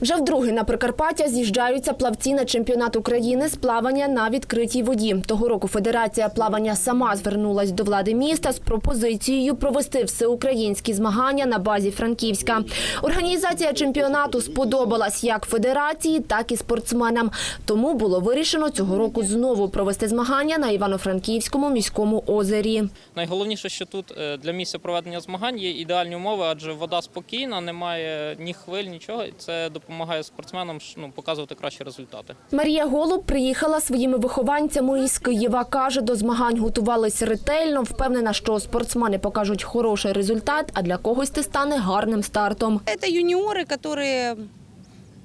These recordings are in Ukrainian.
Вже вдруге на Прикарпаття з'їжджаються плавці на чемпіонат України з плавання на відкритій воді. Того року Федерація плавання сама звернулась до влади міста з пропозицією провести всеукраїнські змагання на базі Франківська. Організація чемпіонату сподобалась як федерації, так і спортсменам. Тому було вирішено цього року знову провести змагання на Івано-Франківському міському озері. Найголовніше, що тут е, для місця проведення змагань є ідеальні умови, адже вода спокійна, немає ні хвиль, нічого. Це допомагає спортсменам ш- ну, показувати кращі результати. Марія Голуб приїхала своїми вихованцями із Києва. Каже, до змагань готувались ретельно. Впевнена, що спортсмени покажуть хороший результат, а для когось це стане гарним стартом. Это юниоры, которые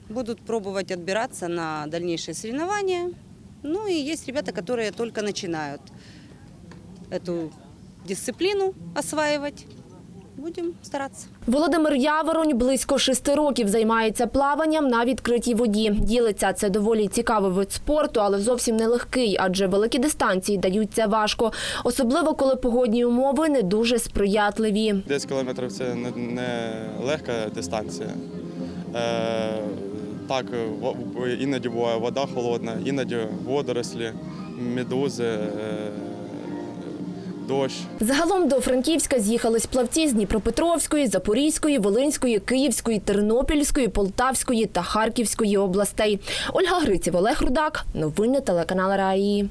будут пробовать отбираться на дальнейшие соревнования. Ну и есть ребята, которые только начинают эту дисциплину осваивать. Будем стараться. Володимир Яворонь близько шести років займається плаванням на відкритій воді. Ділиться це доволі цікавий вид спорту, але зовсім не легкий, адже великі дистанції даються важко, особливо коли погодні умови не дуже сприятливі. 10 кілометрів це не, не легка дистанція. Е, так, во- іноді буває вода холодна, іноді водорослі, медузи, е, дощ. Загалом до Франківська з'їхались плавці з Дніпропетровської, Запорізької, Волинської, Київської, Тернопільської, Полтавської та Харківської областей. Ольга Гриців, Олег Рудак. Новини телеканал Раї.